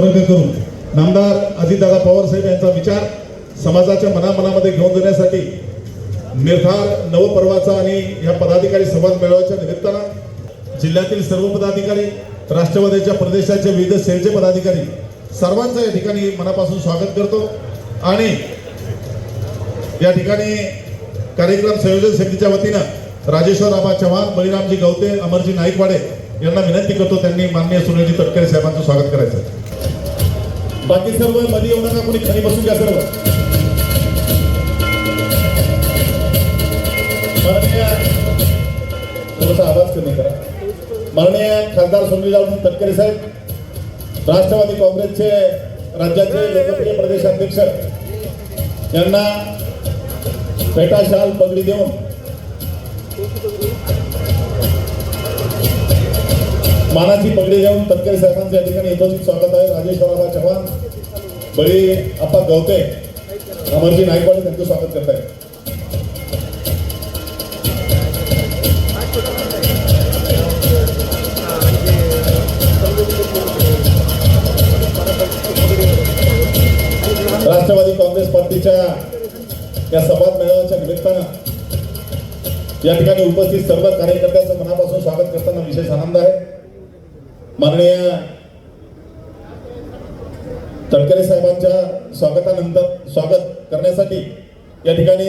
संरेखन करून नामदार अजितदादा पवार साहेब यांचा विचार समाजाच्या मनामनामध्ये घेऊन जाण्यासाठी निर्धार नवपर्वाचा आणि या पदाधिकारी संवाद मेळाव्याच्या निमित्तानं जिल्ह्यातील सर्व पदाधिकारी राष्ट्रवादीच्या प्रदेशाचे विविध सेलचे पदाधिकारी सर्वांचं या ठिकाणी मनापासून स्वागत करतो आणि या ठिकाणी कार्यक्रम संयोजन समितीच्या वतीनं राजेश्वर आबा चव्हाण बळीरामजी गवते अमरजी नाईकवाडे यांना विनंती करतो त्यांनी माननीय सुनीलजी तटकरे साहेबांचं स्वागत करायचं. बाकी सर्वमध्ये येऊ नका कोणी खाली बसून घ्या सर्व. माननीय थोडासा आवाज कमी करा. माननीय खासदार सुनीलराव तटकरे साहेब राष्ट्रवादी काँग्रेसचे राज्याचे लोकप्रिय प्रदेशाध्यक्ष यांना फेटा शाल पगडी देऊन मानाची पगडी देऊन तटकरे साहेबांचं या ठिकाणी यथोचित स्वागत आहे. राजेश्वराबा चव्हाण बळी आप्पा गवते अमरजी नायकवाडी त्यांचं स्वागत करत आहे राष्ट्रवादी काँग्रेस पार्टीच्या या सभा मेळाव्याच्या निमित्तानं या ठिकाणी उपस्थित सर्व कार्यकर्त्यांचं मनापासून स्वागत करताना विशेष आनंद आहे. माननीय तळकरे साहेबांच्या स्वागतानंतर स्वागत करण्यासाठी या ठिकाणी